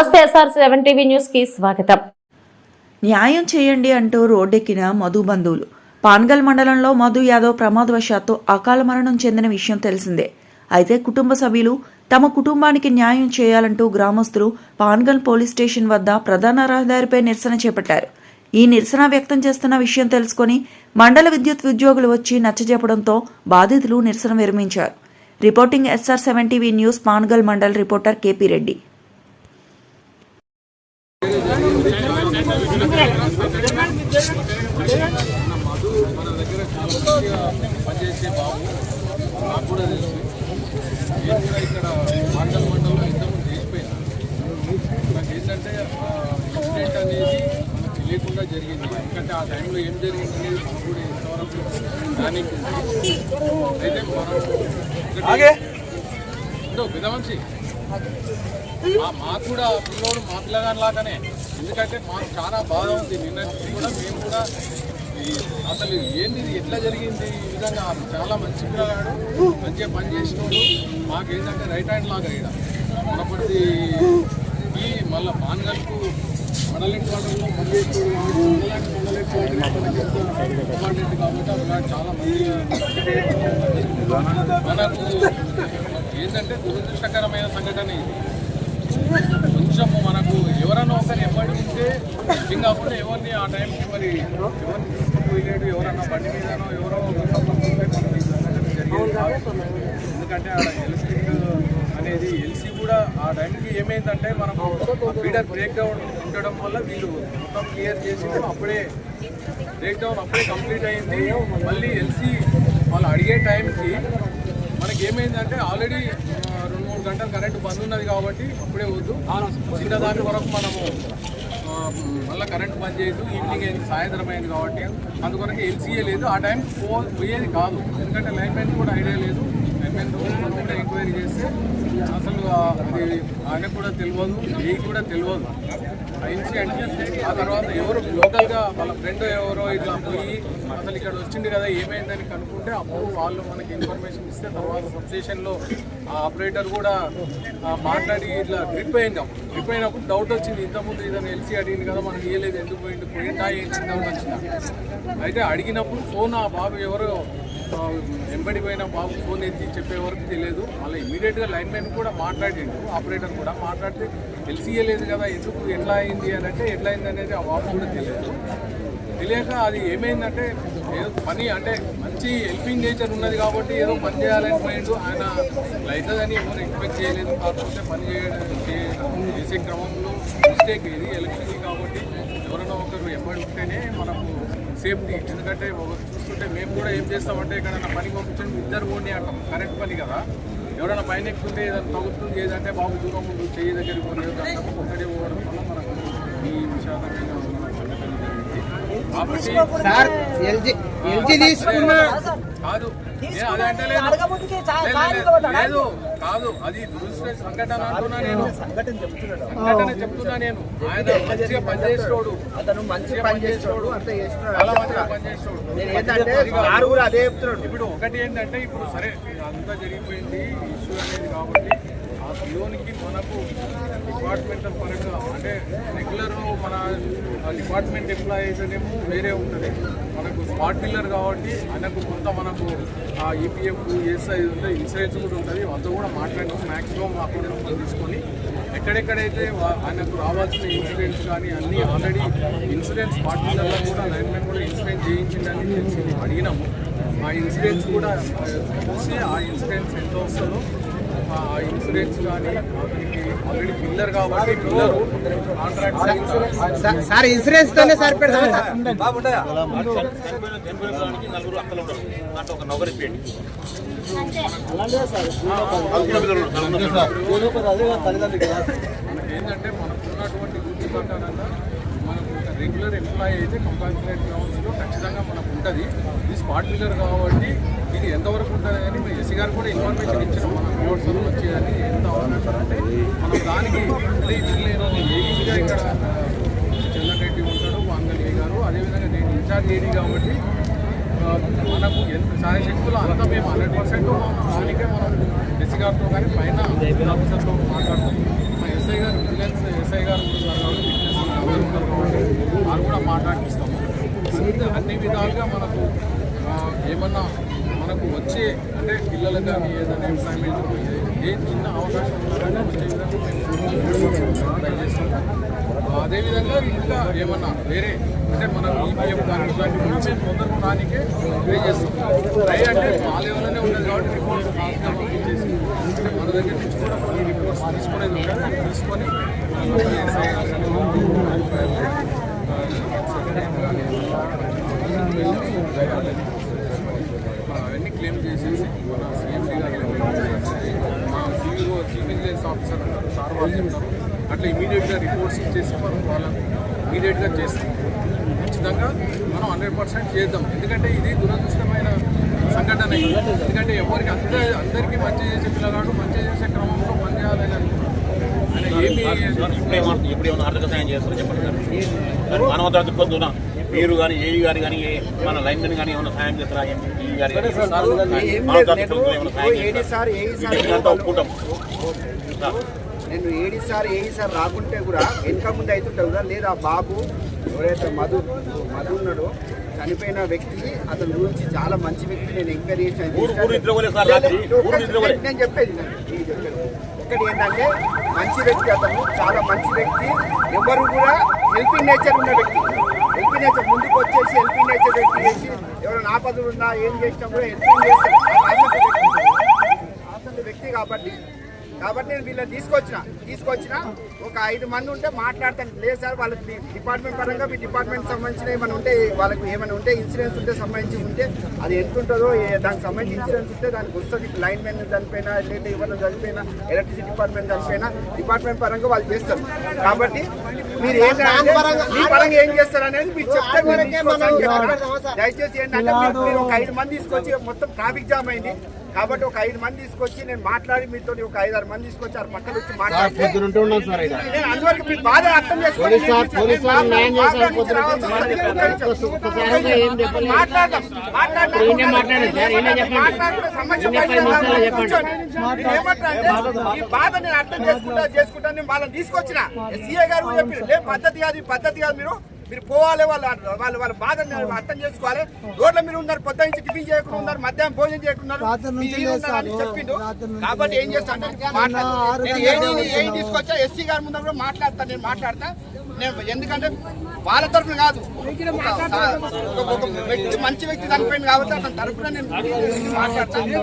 నమస్తే SR seven TV న్యూస్కి స్వాగతం. న్యాయం చేయండి అంటూ రోడ్డెక్కిన మధు బంధువులు. పాన్గల్ మండలంలో మధు యాదవ్ ప్రమాదవశాత్తు అకాల మరణం చెందిన విషయం తెలిసిందే. అయితే కుటుంబ సభ్యులు తమ కుటుంబానికి న్యాయం చేయాలంటూ గ్రామస్తులు పాన్గల్ పోలీస్ స్టేషన్ వద్ద ప్రధాన రహదారిపై నిరసన చేపట్టారు. ఈ నిరసన వ్యక్తం చేస్తున్న విషయం తెలుసుకొని మండల విద్యుత్ ఉద్యోగులు వచ్చి నచ్చజెప్పడంతో బాధితులు నిరసన విరమించారు. Reporting SR seven TV news Pangal mandal reporter KP Reddy. Madhu మన దగ్గర చాలా మంచిగా పనిచేసే బాబు నాకు కూడా తెలుసు నేను కూడా ఇక్కడ మండల మండలంలో ఇంతకుముందు చేసిపోయినా నాకు ఏంటంటే ఇన్సిడెంట్ అనేది మనకు తెలియకుండా జరిగింది ఎందుకంటే ఆ టైంలో ఏం జరిగింది అనేది మనకు కూడా ఇంతవరకు ప్లానింగ్ ఉంది అయితే మనం ఒకటి- మా- మాకు కూడా పిల్లోడు మా పిల్లగాని లాగానే ఎందుకంటే మాకు చాలా బాధ ఉంది. నిన్న కూడా మేము కూడా అసలు ఏంది ఎట్లా జరిగింది? ఈ విధంగా చాలా మంచి పిల్లగాడు మంచిగా పని చేసినోడు మాకు ఏంటంటే రైట్ హ్యాండ్ లాగా ఇక్కడ ఉన్నప్పటికీ ఈ మళ్ళీ పాన్గల్కు మండలింటి వాటర్లో పనిచేసుకోడు వాటర్ కాబట్టి చాలా మంచిగా మనకు ఏంటంటే దురదృష్టకరమైన సంఘటన ఇది. కొంచెము మనకు ఎవరైనా ఒకరు ఎవరి ఉంటే ఇంకా అప్పుడు ఎవరిని ఆ టైంకి మరి ఎవరిని వీలేడు ఎవరన్నా బండి మీదనో ఎవరో సంబంధం ఎందుకంటే ఆడ ఎలక్ట్రిక్ అనేది ఎల్సీ కూడా ఆ టైంకి ఏమైందంటే మనకు ఫీడర్ బ్రేక్ డౌన్ ఉండడం వల్ల వీళ్ళు మొత్తం క్లియర్ చేసి అప్పుడే బ్రేక్ డౌన్ అప్పుడే కంప్లీట్ అయింది. మళ్ళీ ఎల్సీ వాళ్ళు అడిగే టైంకి మనకి ఏమైందంటే ఆల్రెడీ రెండు మూడు గంటలు కరెంటు బంద్ ఉన్నది కాబట్టి అప్పుడే వద్దు. చిన్న దాని వరకు మనము మళ్ళీ కరెంట్ బంద్ చేయదు ఈవినింగ్ అయింది సాయంత్రం అయింది కాబట్టి. అందుకొరకు ఎల్సీఏ లేదు. ఆ టైం పో పోయేది కాదు. ఎందుకంటే లైన్ మ్యాన్ కూడా ఐడియా లేదు. కూడా చేస్తే అసలు అది ఆయనకు కూడా తెలియదు మీకు కూడా తెలియదు. ఆ ఇన్సిడెంట్ ఆ తర్వాత ఎవరు లోకల్గా వాళ్ళ ఫ్రెండ్ ఎవరో ఇట్లా పోయి అసలు ఇక్కడ వచ్చింది కదా ఏమైందని కనుక్కుంటే అప్పుడు వాళ్ళు మనకి ఇన్ఫర్మేషన్ ఇస్తే తర్వాత సబ్స్టేషన్లో ఆ ఆపరేటర్ కూడా మాట్లాడి ఇట్లా ట్రిప్ అయిందాం. ట్రిప్ అయినప్పుడు డౌట్ వచ్చింది ఇంతకుముందు ఇదని ఎల్సీ అడిగింది కదా మనం ఇయ్యలేదు ఎందుకు పోయింది పోయిందా ఏంటి డౌట్ వచ్చింది? అయితే అడిగినప్పుడు ఫోన్ ఆ బాబు ఎవరో వెంబడి పోయిన బాబు ఫోన్ ఎత్తి చెప్పే వరకు తెలియదు. మళ్ళీ ఇమీడియట్గా లైన్ మ్యాన్ కూడా మాట్లాడిండు ఆపరేటర్ కూడా మాట్లాడితే తెలిసియలేదు లేదు కదా ఎందుకు ఎట్లా అయింది అని అంటే ఎట్లా అయింది అనేది ఆ బాబు కూడా తెలియదు. తెలియక అది ఏమైందంటే ఏదో పని అంటే మంచి హెల్పింగ్ నేచర్ ఉన్నది కాబట్టి ఏదో పని చేయాలని పోయిండు. ఆయన అవుతుందని ఎవరు ఎక్స్పెక్ట్ చేయలేదు కాకపోతే పని చేయడం చేసే క్రమంలో మిస్టేక్ ఇది. ఎలక్షన్ కాబట్టి ఎవరైనా ఒకరు ఎంబడి ఉంటేనే మనకు సేఫ్టీ. ఎందుకంటే చూస్తుంటే మేము కూడా ఏం చేస్తామంటే ఎక్కడైనా పని పంపించండి ఇద్దరు పోనీ అంటాం. కరెక్ట్ పని కదా. ఎవరైనా పైన ఎక్కుతుంటే ఏదైనా తగ్గుతుంది ఏదంటే బాబు దూరం ఉండు చెయ్యి దగ్గరికి ఒకటే పోవడం వల్ల మనకు ఈ విషాదమైన మన సంఘటన జరిగింది. కాబట్టి ఎల్జీ తీసుకున్న? కాదు. లేదు. కాదు. అది దురదృష్ట సంఘటన అంటున్నా నేను. సంఘటన చెప్తున్నా నేను. ఆయన మంచిగా పనిచేసేటోడు. అతను మంచి పని చేస్తాడు అంత చేస్తున్నాడు. చాలా మంచిగా నేను ఏంటంటే కూడా అదే చెప్తున్నాడు. ఇప్పుడు ఒకటి ఏంటంటే ఇప్పుడు సరే అంతా జరిగిపోయింది ఇష్యూ అనేది కాబట్టి ఆ పిలోనికి మనకు డిపార్ట్మెంటల్ పరంగా అంటే రెగ్యులర్ మన డిపార్ట్మెంట్ ఎంప్లాయీస్ అనేమో వేరే ఉంటుంది. మనకు స్మార్ట్ పిల్లర్ కాబట్టి ఆయనకు కొంత మనకు ఆ ఈపీఎఫ్ ఎస్ఐ ఉంటాయి ఇన్సూరెన్స్ కూడా ఉంటుంది. వాళ్ళతో కూడా మాట్లాడినాం మ్యాక్సిమం అప్పుడు తీసుకొని ఎక్కడెక్కడైతే వా- ఆయనకు రావాల్సిన ఇన్సూరెన్స్ కానీ అన్నీ ఆల్రెడీ ఇన్సూరెన్స్ స్మార్ట్ పిల్లర్లో కూడా లైన్మెన్ కూడా ఇన్సూరెన్స్ చేయించిందని తెలిసి అడిగినాము. ఆ ఇన్సూరెన్స్ కూడా చూసి ఆ ఇన్సూరెన్స్ ఎంత వస్తుందో ఇన్సూరెన్స్ కానీ ఆల్రెడీ పిల్లర్ కాబట్టి పిల్లర్ కాంట్రాక్ట్ సార్ ఇన్సూరెన్స్ తోనే సరిపెడతాం సార్ ఏంటంటే మనకు ఉన్నటువంటి వృత్తి ప్రకారంగా మనకు ఒక రెగ్యులర్ ఎంప్లాయీ అయితే కంపాన్సేట్ గ్రౌండ్స్లో ఖచ్చితంగా మనకు ఉంటుంది. ఇది స్పాట్ బిల్లర్ కాబట్టి ఇది ఎంతవరకు ఉంటుంది అని మీ ఎస్సీ గారు కూడా ఇన్ఫర్మేషన్ ఇచ్చిన మన నోట్స్లో వచ్చేదని ఎంత అవకాశం అంటే మనం దానికి అదే నేను ఏఈగా ఇక్కడ చంద్రన్ ఉంటాడు వాంగల్లి గారు. అదేవిధంగా నేను ఇన్ఛార్జ్ ఏడీ కాబట్టి మనకు ఎంత సాయశక్తులు అంతా మేము హండ్రెడ్ పర్సెంట్ దానికే మనం ఎస్సీ గారితో కానీ పైన ఆఫీసర్తో మాట్లాడుతాం మా ఎస్ఐ గారు విజిలెన్స్ ఎస్ఐ గారు కూడా కాబట్టి వారు కూడా మాట్లాడిస్తాము అన్ని విధాలుగా మనకు ఏమన్నా మనకు వచ్చే అంటే పిల్లలకు కానీ ఏదైనా ఎంప్లాయ్మెంట్ ఏ చిన్న అవకాశం ఉన్నా వచ్చే విధంగా ట్రై చేస్తున్నాం. అదేవిధంగా ఇంకా ఏమన్నా వేరే అంటే మనం ఈపీఎం కానీ ఇలాంటివి కూడా మేము తొందరగా రానికే ట్రై చేస్తున్నాం ట్రై అంటే మా లెవెల్లోనే ఉండదు కాబట్టి రిపోర్ట్స్ ఫాస్ట్గా పంపించేసి అంటే మన దగ్గర నుంచి కూడా కొన్ని రిపోర్ట్స్ తీసుకునేది ఉంటుంది అది తీసుకొని మన ఎస్ఐ గారు కానీ, అవన్నీ క్లెయిమ్ చేసేసి మన సిఎంసీ మా సిఇఓ చీఫ్ విజిలెన్స్ ఆఫీసర్ ఉన్నారు సార్ వాళ్ళు చెప్తారు అట్లా ఇమీడియట్గా రిపోర్ట్స్ ఇచ్చేసి మనం వాళ్ళకు ఇమీడియట్గా చేస్తాం. ఖచ్చితంగా మనం హండ్రెడ్ పర్సెంట్ చేద్దాం. ఎందుకంటే ఇది దురదృష్టమైన సంఘటన. ఎందుకంటే ఎవరికి అంద అందరికీ మంచి చేసే పిల్లగాడు మంచి చేసే క్రమంలో పని చేయాలని అనుకుంటున్నాం. ఏమి ఇప్పుడు ఏమైనా ఆర్థిక సాయం చేస్తారో చెప్పండి మానవతా దృక్పథం మీరు కానీ ఏఈ గారు కానీ ఏ- మన లైన్మెన్ కానీ ఏమైనా సాయం చేస్తారా? గారి ఏఈ సార్ వీళ్ళంతా ఒప్పుకుంటాం. నేను ఏడి సార్ ఏఈ సార్ రాకుంటే కూడా వెనక ముందు అవుతుంటే కూడా లేదు బాబు ఎవరైతే మధు మధు ఉన్నాడో చనిపోయిన వ్యక్తి అతని గురించి చాలా మంచి వ్యక్తి నేను ఎంక్వైరీ చేశాను. నేను చెప్పేది ఒకటి ఏంటంటే మంచి వ్యక్తి అతను చాలా మంచి వ్యక్తి ఎవరు కూడా హెల్పింగ్ నేచర్ ఉన్న వ్యక్తి. హెల్పింగ్ నేచర్ ముందుకు వచ్చేసి ఎల్పీ నేచర్ ఎక్కి చేసి ఎవరైనా ఆపదలు ఉన్నా ఏం చేసినా కూడా హెల్పింగ్ చేస్తారు అటువంటి వ్యక్తి. అటువంటి వ్యక్తి కాబట్టి కాబట్టి నేను వీళ్ళని తీసుకొచ్చిన. తీసుకొచ్చిన. ఒక ఐదు మంది ఉంటే మాట్లాడతాను లేదు సార్ వాళ్ళకి మీ డిపార్ట్మెంట్ పరంగా మీ డిపార్ట్మెంట్ సంబంధించిన ఏమైనా ఉంటే వాళ్ళకి ఏమైనా ఉంటే ఇన్సూరెన్స్ ఉంటే సంబంధించి ఉంటే అది ఎంత ఉంటుందో ఏ- దానికి సంబంధించి ఇన్సూరెన్స్ ఉంటే దానికి వస్తుంది. లైన్ మెన్ చనిపోయినా లేదా ఎవరైనా చనిపోయినా ఎలక్ట్రిసిటీ డిపార్ట్మెంట్ చనిపోయినా డిపార్ట్మెంట్ పరంగా వాళ్ళు చేస్తారు. కాబట్టి మీరు ఏంటంటే మీ పరంగా ఏం చేస్తారు అనేది మీరు చెప్తే. దయచేసి ఏంటంటే మీరు ఒక ఐదు మంది తీసుకొచ్చి మొత్తం ట్రాఫిక్ జామ్ అయింది. కాబట్టి ఒక ఐదు మంది తీసుకొచ్చి నేను మాట్లాడి మీతో ఒక ఐదు ఆరు మంది తీసుకొచ్చి ఆరు పక్కన వచ్చి బాధ అర్థం మాట్లాడి-. మాట్లాడదాం. బాధ నేను అర్థం చేసుకుంటా చేసుకుంటా నేను వాళ్ళని తీసుకొచ్చిన. సీఏ గారు కూడా చెప్పారు లే పద్ధతి కాదు ఈ పద్ధతి కాదు మీరు మీరు పోవాలి వాళ్ళ వాళ్ళ వాళ్ళ బాధని అర్థం చేసుకోవాలి. రోడ్ల మీరు ఉన్నారు పొద్దు నుంచి టిఫిన్ చేయకుండా ఉన్నారు మధ్యాహ్నం భోజనం చేయకుండా చెప్పిండు. కాబట్టి ఏం చేస్తా అంటే మాట్లాడు. నేను ఏది ఏం తీసుకొచ్చా? ఎస్సీ గారి ముందు కూడా మాట్లాడతా నేను మాట్లాడతా. నేను ఎందుకంటే వాళ్ళ తరఫున కాదు. మంచి వ్యక్తి చనిపోయింది కాబట్టి అతని తరఫున నేను మాట్లాడతాను